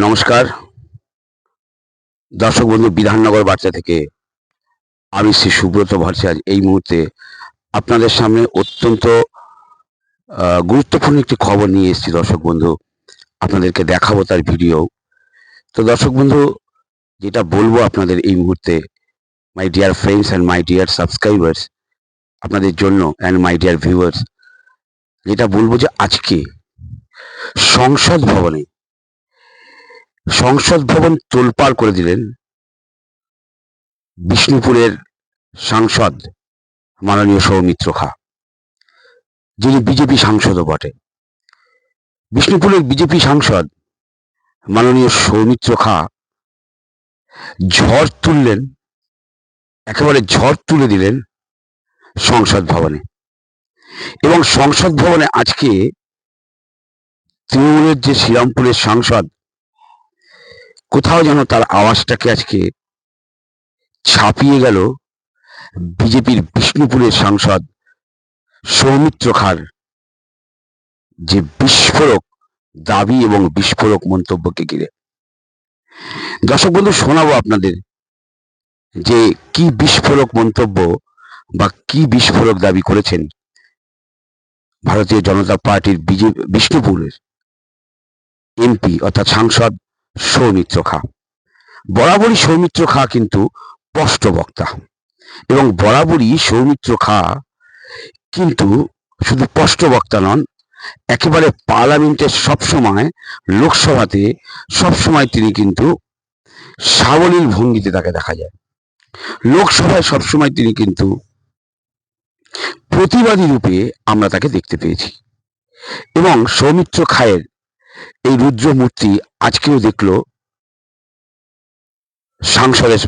নমস্কার। দর্শক বন্ধু, বিধাননগর বার্তা থেকে আমি শ্রী সুব্রত ভট্টাচার্য। এই মুহূর্তে আপনাদের সামনে অত্যন্ত গুরুত্বপূর্ণ একটি খবর নিয়ে এসেছি দর্শক বন্ধু। আপনাদেরকে দেখাবো তার ভিডিও। তো দর্শক বন্ধু, যেটা বলব আপনাদের এই মুহূর্তে my dear friends and my dear subscribers আপনাদের জন্য অ্যান্ড মাই ডিয়ার ভিউয়ার্স যেটা বলব যে আজকে সংসদ ভবনে সংসদ ভবন তোলপাড় করে দিলেন বিষ্ণুপুরের সাংসদ মাননীয় সৌমিত্র খা, যিনি বিজেপি সাংসদও বটে। বিষ্ণুপুরের বিজেপি সাংসদ মাননীয় সৌমিত্র খা ঝড় তুললেন, একেবারে ঝড় তুলে দিলেন সংসদ ভবনে। এবং সংসদ ভবনে আজকে তৃণমূলের যে শ্রীরামপুরের সাংসদ কোথাও যেন তার আওয়াজটাকে আজকে ছাপিয়ে গেল বিজেপির বিষ্ণুপুরের সাংসদ সৌমিত্র খার। যে বিস্ফোরক দাবি এবং বিস্ফোরক মন্তব্যকে ঘিরে। দর্শক বন্ধু, শোনাবো আপনাদের যে কি বিস্ফোরক মন্তব্য বা কি বিস্ফোরক দাবি করেছেন ভারতীয় জনতা পার্টির বিজেপি বিষ্ণুপুরের এমপি অর্থাৎ সাংসদ সৌমিত্র খা। বরাবরই সৌমিত্র খা কিন্তু স্পষ্ট বক্তা। এবং বরাবরই সৌমিত্র খা কিন্তু শুধু স্পষ্ট বক্তা নন, একেবারে পার্লামেন্টে সবসময়, লোকসভাতে সবসময় তিনি কিন্তু সাবলীল ভঙ্গিতে তাকে দেখা যায়। লোকসভায় সবসময় তিনি কিন্তু প্রতিবাদী রূপে আমরা তাকে দেখতে পেয়েছি। এবং সৌমিত্র খায়ের এই রুদ্র মূর্তি আজকেও দেখল সংসদের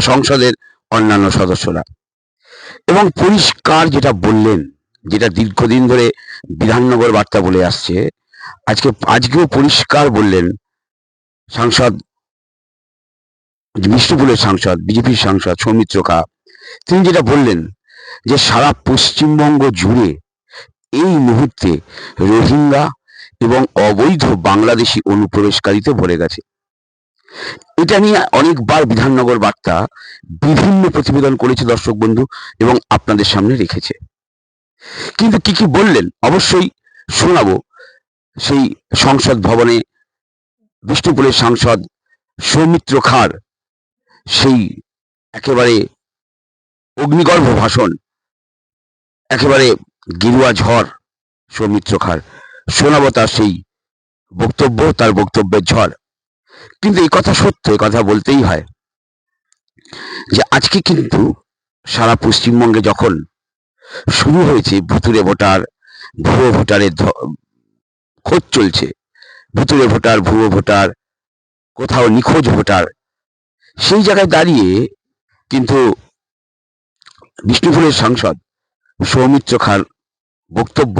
সংসদের অন্যান্য সদস্যরা। এবং পরিষ্কার যেটা বললেন, যেটা দীর্ঘদিন ধরে বিধাননগর বার্তা বলে আসছে, আজকে, আজকেও পরিষ্কার বললেন সাংসদ বিষ্ণুপুরের সাংসদ, বিজেপির সাংসদ সৌমিত্র খা তিনি যেটা বললেন যে সারা পশ্চিমবঙ্গ জুড়ে এই মুহূর্তে রোহিঙ্গা এবং অবৈধ বাংলাদেশি অনুপ্রবেশকারীতে ভরে গেছে। এটা নিয়ে অনেকবার বিধাননগর বার্তা বিভিন্ন প্রতিবেদন করেছে দর্শক বন্ধু এবং আপনাদের সামনে রেখেছে। কিন্তু কি কি বললেন? অবশ্যই শোনাবো। সেই সংসদ ভবনে বিষ্ণুপুরের সাংসদ সৌমিত্র খার, সেই একেবারে অগ্নিগর্ভ ভাষণ, একেবারে গেরুয়া ঝড় সৌমিত্র খার। শোনাবো তার সেই বক্তব্য, তার বক্তব্যের ঝড়। কিন্তু এই কথা সত্য, এই কথা বলতেই হয় যে আজকে কিন্তু সারা পশ্চিমবঙ্গে যখন শুরু হয়েছে ভুতুরে ভোটার, ভুয়ো ভোটারের খোঁজ চলছে ভুতুরে ভোটার, ভুয়ো ভোটার, কোথাও নিখোঁজ ভোটার, সেই জায়গায় দাঁড়িয়ে কিন্তু বিষ্ণুপুরের সাংসদ সৌমিত্র খার বক্তব্য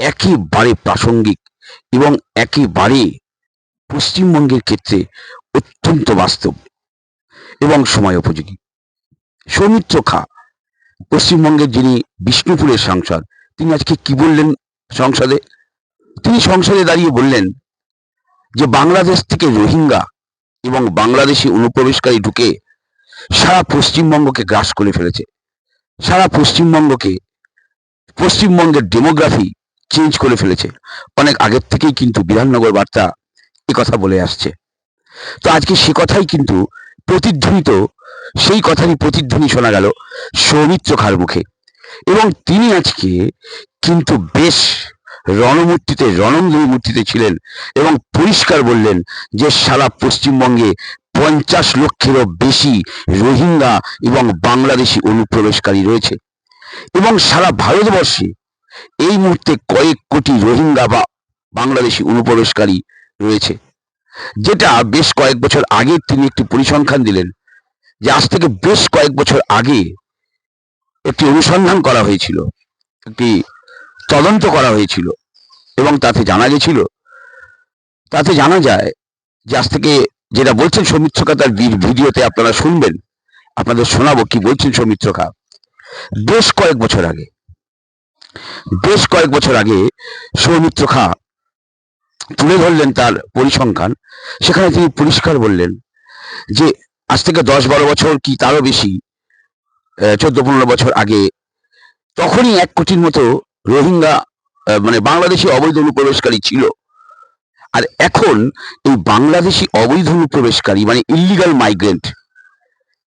একেবারে প্রাসঙ্গিক এবং একেবারে পশ্চিমবঙ্গের ক্ষেত্রে অত্যন্ত বাস্তব এবং সময় উপযোগী। সৌমিত্র খা, পশ্চিমবঙ্গের যিনি বিষ্ণুপুরের সাংসদ, তিনি আজকে কি বললেন সংসদে? তিনি সংসদে দাঁড়িয়ে বললেন যে, বাংলাদেশ থেকে রোহিঙ্গা এবং বাংলাদেশি অনুপ্রবেশকারী ঢুকে সারা পশ্চিমবঙ্গকে গ্রাস করে ফেলেছে। সারা পশ্চিমবঙ্গকে, পশ্চিমবঙ্গের ডেমোগ্রাফি চেঞ্জ করে ফেলেছে। অনেক আগের থেকেই কিন্তু বিধাননগর বার্তা এ কথা বলে আসছে। তো আজকে সে কথাই কিন্তু প্রতিধ্বনিত, সেই কথারই প্রতিধ্বনি শোনা গেল সৌমিত্র খার মুখে। এবং তিনি আজকে কিন্তু বেশ রণমূর্তিতে রণঙ্গী মূর্তিতে ছিলেন এবং পরিষ্কার বললেন যে সারা পশ্চিমবঙ্গে পঞ্চাশ লক্ষেরও বেশি রোহিঙ্গা এবং বাংলাদেশি অনুপ্রবেশকারী রয়েছে। এবং সারা ভারতবর্ষে এই মুহূর্তে কয়েক কোটি রোহিঙ্গা বা বাংলাদেশি অনুপ্রবেশকারী রয়েছে। যেটা বেশ কয়েক বছর আগে তিনি একটি পরিসংখ্যান দিলেন, যে আজ থেকে বেশ কয়েক বছর আগে একটি অনুসন্ধান করা হয়েছিল, একটি তদন্ত করা হয়েছিল এবং তাতে জানা গেছিল, তাতে জানা যায় যে আজ থেকে যেটা বলছেন সৌমিত্র খা তার ভিডিওতে আপনারা শুনবেন, আপনাদের শোনাবো কি বলছেন সৌমিত্র খা বেশ কয়েক বছর আগে বেশ কয়েক বছর আগে সৌমিত্র খা তুলে ধরলেন তার পরিসংখ্যান। সেখানে তিনি পরিষ্কার বললেন যে, আজ থেকে দশ বারো বছর কি তারও বেশি চোদ্দ পনেরো বছর আগে তখনই এক কোটির মতো রোহিঙ্গা মানে বাংলাদেশি অবৈধ অনুপ্রবেশকারী ছিল। আর এখন এই বাংলাদেশি অবৈধ অনুপ্রবেশকারী মানে illegal migrant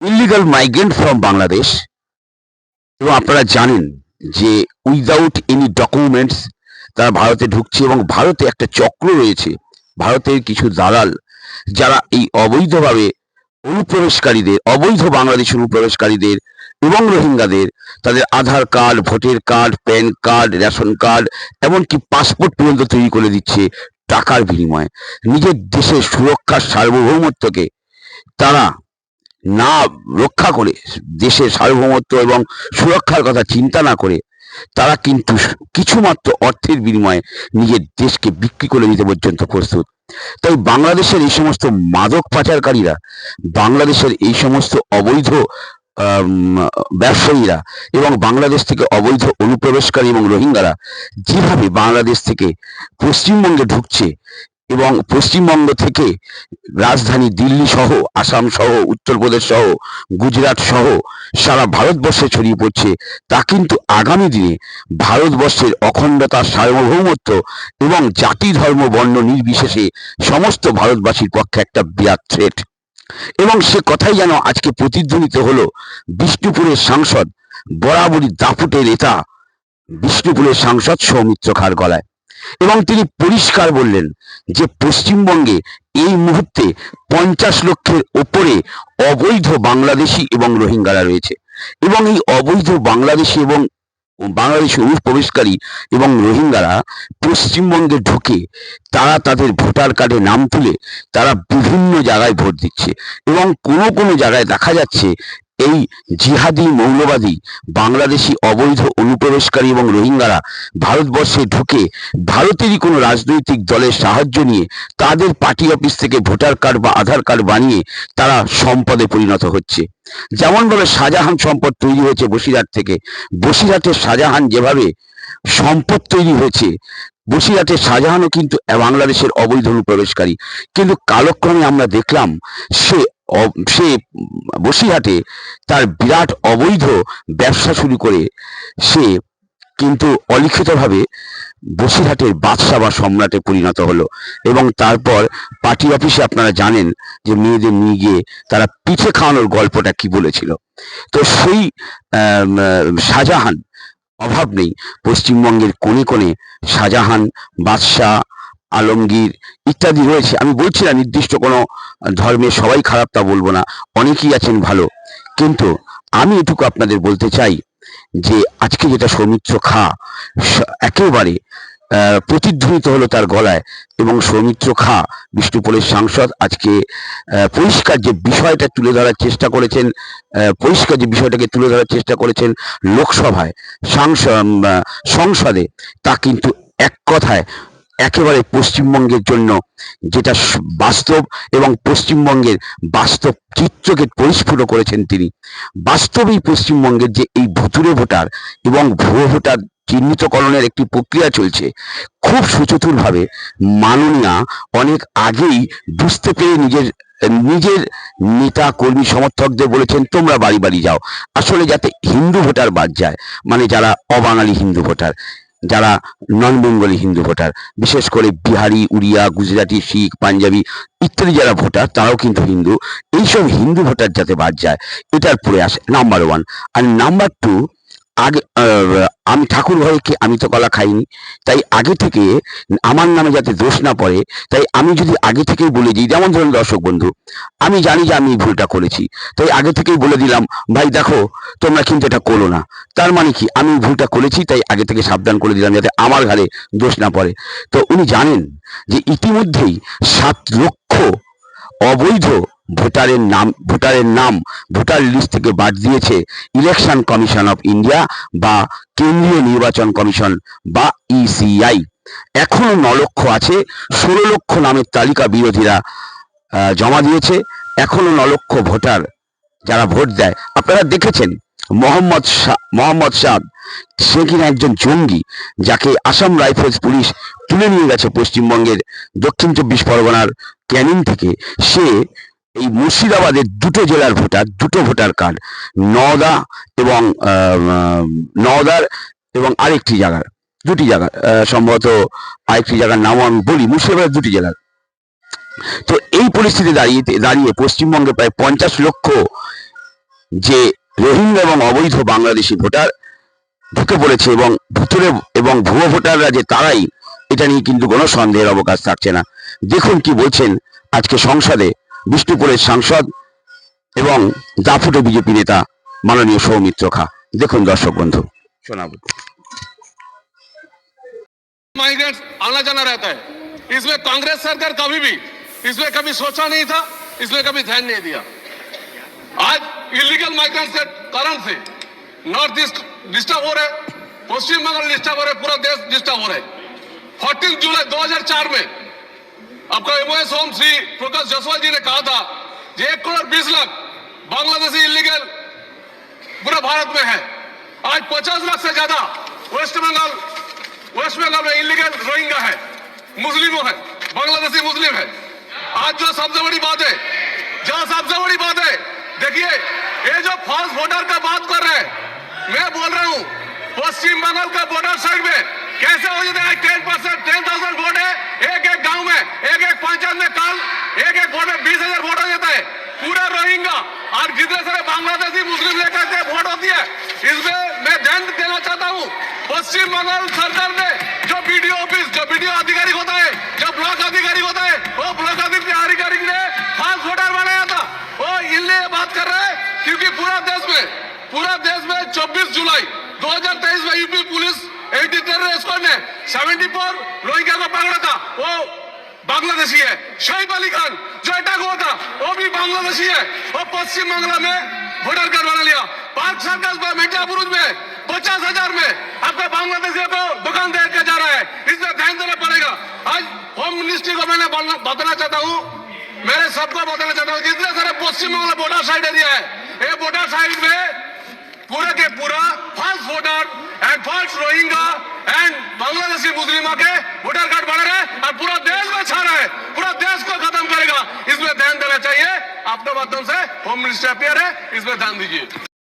illegal migrant from Bangladesh এবং আপনারা জানেন যে উইদাউট এনি ডকুমেন্টস তারা ভারতে ঢুকছে এবং ভারতে একটা চক্র রয়েছে, ভারতের কিছু দালাল, যারা এই অবৈধভাবে অনুপ্রবেশকারীদের, অবৈধ বাংলাদেশ অনুপ্রবেশকারীদের এবং রোহিঙ্গাদের, তাদের Aadhaar card, voter card, PAN card, ration card, এমনকি পাসপোর্ট পর্যন্ত তৈরি করে দিচ্ছে টাকার বিনিময়ে। নিজের দেশের সুরক্ষার সার্বভৌমত্বকে তারা না রক্ষা করে দেশের সার্বভৌমত্ব এবং সুরক্ষার কথা চিন্তা না করে, তারা কিন্তু কিছুমাত্র অর্থের বিনিময়ে নিজের দেশকে বিক্রি করে নিতে পর্যন্ত প্রস্তুত। তাই বাংলাদেশের এই সমস্ত মাদক পাচারকারীরা, বাংলাদেশের এই সমস্ত অবৈধ ব্যবসায়ীরা এবং বাংলাদেশ থেকে অবৈধ অনুপ্রবেশকারী এবং রোহিঙ্গারা যেভাবে বাংলাদেশ থেকে পশ্চিমবঙ্গে ঢুকছে এবং পশ্চিমবঙ্গ থেকে রাজধানী দিল্লি সহ, আসাম সহ, উত্তরপ্রদেশ সহ, গুজরাট সহ সারা ভারতবর্ষে ছড়িয়ে পড়ছে। তা কিন্তু আগামী দিনে ভারতবর্ষের অখণ্ডতা, সার্বভৌমত্ব এবং জাতি, ধর্ম, বর্ণ নির্বিশেষে সমস্ত ভারতবাসীর পক্ষে একটা বিরাট থ্রেট এবং সে কথাই যেন আজকে প্রতিধ্বনিত হলো বিষ্ণুপুরের সাংসদ বরাবরই দাপুটের নেতা, বিষ্ণুপুরের সাংসদ সৌমিত্র খার গলায় এবং তিনি পরিষ্কার বললেন যে পশ্চিমবঙ্গে এই মুহূর্তে পঞ্চাশ লক্ষের ওপরে অবৈধ বাংলাদেশি এবং রোহিঙ্গারা রয়েছে। এবং এই অবৈধ বাংলাদেশি এবং বাংলাদেশি অনুপ্রবেশকারী এবং রোহিঙ্গারা পশ্চিমবঙ্গে ঢুকে তারা তাদের ভোটার কার্ডে নাম তুলে তারা বিভিন্ন জায়গায় ভোট দিচ্ছে। এবং কোনো কোনো জায়গায় দেখা যাচ্ছে এই জিহাদি মৌলবাদী, বাংলাদেশি অবৈধ অনুপ্রবেশকারী এবং রোহিঙ্গারা ভারতবর্ষে ঢুকে ভারতেরই কোনো রাজনৈতিক দলের সাহায্য নিয়ে তাদের পার্টি অফিস থেকে ভোটার কার্ড বা আধার কার্ড বানিয়ে তারা সম্পদে পরিণত হচ্ছে। যেমনভাবে শাহজাহান সম্পদ তৈরি হয়েছে বসিরহাট থেকে। বসিরহাটের শাহজাহান যেভাবে সম্পদ তৈরি হয়েছে, বসিরহাটের শাহজাহানও কিন্তু বাংলাদেশের অবৈধ অনুপ্রবেশকারী। কিন্তু কালক্রমে আমরা দেখলাম সে সে বসিরহাটে তার বিরাট অবৈধ ব্যবসা শুরু করে। সে কিন্তু অলিখিতভাবে বসিরহাটের বাদশা বা সম্রাটে পরিণত হলো এবং তারপর পার্টি অফিসে আপনারা জানেন যে মেয়েদের নিয়ে গিয়ে তারা পিঠে খাওয়ানোর গল্পটা কি বলেছিল। তো সেই শাহজাহান, অভাব নেই। পশ্চিমবঙ্গের কোণে কোণে শাহজাহান, বাদশাহ, আলমগীর ইত্যাদি রয়েছে। আমি বলছি না নির্দিষ্ট কোনো ধর্মের সবাই খারাপ তা বলব না, অনেকেই আছেন ভালো। কিন্তু আমি এটুকু আপনাদের বলতে চাই যে, আজকে যেটা সৌমিত্র খা একেবারে প্রতিধ্বনিত হলো তার গলায় এবং সৌমিত্র খা, বিষ্ণুপুরের সাংসদ, আজকে পরিষ্কার যে বিষয়টা তুলে ধরার চেষ্টা করেছেন পরিষ্কার যে বিষয়টাকে তুলে ধরার চেষ্টা করেছেন লোকসভায় সংসদে, তা কিন্তু এক কথায় একেবারে পশ্চিমবঙ্গের জন্য যেটা বাস্তব এবং পশ্চিমবঙ্গের বাস্তব চিত্রকে পরিস্ফুট করেছেন তিনি। বাস্তবেই পশ্চিমবঙ্গের যে এই ভুতুরে ভোটার এবং ভুয়ো ভোটার চিহ্নিতকরণের একটি প্রক্রিয়া চলছে, খুব সুচতুরভাবে মাননীয়া অনেক আগেই বুঝতে পেরে নিজের নিজের নেতা কর্মী সমর্থকদের বলেছেন, তোমরা বাড়ি বাড়ি যাও। আসলে যাতে হিন্দু ভোটার বাদ যায় মানে যারা অবাঙালি হিন্দু ভোটার যারা নন বেঙ্গলি হিন্দু ভোটার, বিশেষ করে বিহারি, উড়িয়া, গুজরাটি, শিখ, পাঞ্জাবি ইত্যাদি যারা ভোটার, তারাও কিন্তু হিন্দু। এইসব হিন্দু ভোটার যাতে বাদ যায়, এটার প্রয়াস নাম্বার ওয়ান আর নাম্বার টু আগে আমি ঠাকুর ঘরে কি আমি তো কলা খাইনি। তাই আগে থেকে আমার নামে যাতে দোষ না পড়ে, তাই আমি যদি আগে থেকেই বলে দিই, যেমন ধরুন দর্শক বন্ধু, আমি জানি যে আমি ভুলটা করেছি। তাই আগে থেকেই বলে দিলাম, ভাই দেখো, তোমরা কিন্তু এটা করো না। তার মানে কি? আমি ভুলটা করেছি, তাই আগে থেকে সাবধান করে দিলাম, যাতে আমার ঘাড়ে দোষ না পড়ে। তো উনি জানেন যে ইতিমধ্যেই সাত লক্ষ অবৈধ ভোটারের নাম ভোটারের নাম, ভোটার লিস্ট থেকে বাদ দিয়েছে ইলেকশন কমিশন অফ ইন্ডিয়া বা কেন্দ্রীয় নির্বাচন কমিশন বা ইসিআই এখনও ন লক্ষ আছে, ষোলো লক্ষ নামের তালিকা বিরোধীরা জমা দিয়েছে, এখনও ন লক্ষ ভোটার যারা ভোট দেয়। আপনারা দেখেছেন, মোহাম্মদ শাহ মোহাম্মদ শাহ, সে কিনা একজন জঙ্গি, যাকে আসাম রাইফেলস পুলিশ তুলে নিয়ে গেছে পশ্চিমবঙ্গের দক্ষিণ চব্বিশ পরগনার ক্যানিং থেকে। সে এই মুর্শিদাবাদের দুটো জেলার ভোটার, দুটো ভোটার কার্ড, নওদা এবং নওদার এবং আরেকটি জায়গার, দুটি জায়গা সম্ভবত আরেকটি জায়গার নাম আমি বলি, মুর্শিদাবাদের দুটি জেলার। তো এই পরিস্থিতি দাঁড়িয়ে দাঁড়িয়ে পশ্চিমবঙ্গে প্রায় পঞ্চাশ লক্ষ যে রোহিঙ্গা এবং অবৈধ বাংলাদেশি ভোটার ঢুকে পড়েছে এবং ভিতরে এবং ভুয়ো ভোটাররা যে তারাই, এটা নিয়ে কিন্তু কোনো সন্দেহের অবকাশ থাকছে না। দেখুন কি বলছেন আজকে সংসদে বিষ্ণুপুরের সাংসদ এবং দাফুটে বিজেপি নেতা মাননীয় সৌমিত্র খা দেখুন দর্শক বন্ধু শোনাবো माइग्रेंट्स आना जाना रहता है इसमें कांग्रेस सरकार कभी भी इसमें कभी सोचा नहीं था इसमें कभी ध्यान नहीं दिया आज इलीगल माइग्रेंट के कारण से नॉर्थ ईस्ट डिस्टर्ब हो रहे पश्चिम बंगाल डिस्टर्ब हो रहे पूरा देश डिस्टर्ब हो रहे फोर्टीन जुलाई 2004 में आपका एमओएस होम श्री प्रकाश जायसवाल जी ने कहा था कि एक करोड़ बीस लाख बांग्लादेशी इलीगल पूरे भारत में है। आज पचास लाख से ज़्यादा वेस्ट बंगाल वेस्ट बंगाल में इलीगल रोहिंगा है। मुस्लिमों है, बांग्लादेशी मुस्लिम है। आज जो सबसे बड़ी बात है, जो सबसे बड़ी बात है, देखिए, ये जो फॉल्स बॉर्डर का बात कर रहे हैं, मैं बोल रहा हूँ, पश्चिम बंगाल का बॉर्डर साइड में कैसे हो जाता है ten percent ten thousand vote है एक एक गाँव में एक एक पंचायत में कल एक एक वोट में बीस हज़ार वोट हो जाता है। पूरा रोहिंगा और जितने सारे बांग्लादेशी मुस्लिम लेकर के वोट होती है इसमें मैं ध्यान देना चाहता हूँ। पश्चिम बंगाल सरकार ने जो बीडीओ ऑफ़िस जो बीडीओ अधिकारी होता है, जो ब्लॉक अधिकारी होता है, वो ब्लॉक अधिकारी ने खास वोटर बनाया था। वो इसलिए बात कर रहे हैं, क्योंकि पूरा देश में, पूरा देश में 24 जुलाई 2023 में UP police anti terror squad ने 74 रोहिंग्या को पकड़ा था। वो बांग्लादेशी है शहीद अली खान जो अटैक हुआ था वो भी बांग्लादेशी है वो पश्चिम बांग्ला में वोटर कार्ड बना लिया पार्क सर्कस में मिर्जापुर में पचास हजार में आपका बांग्लादेशियों को दुकान दे के जा रहा है इसमें ध्यान देना पड़ेगा आज होम मिनिस्ट्री को मैंने बोलना- बताना चाहता हूँ मैंने सबको बताना चाहता हूँ जितने सारे Paschim Bangal border side area है ये बॉर्डर साइड में पूरा के पूरा false voter and false Rohingya and Bangladeshi मुस्लिमों के वोटर कार्ड बढ़ रहे और पूरा देश में छा रहे पूरा देश को खत्म करेगा। इसमें ध्यान देना चाहिए। आपके माध्यम से होम मिनिस्टर अपियर है। इसमें ध्यान दीजिए।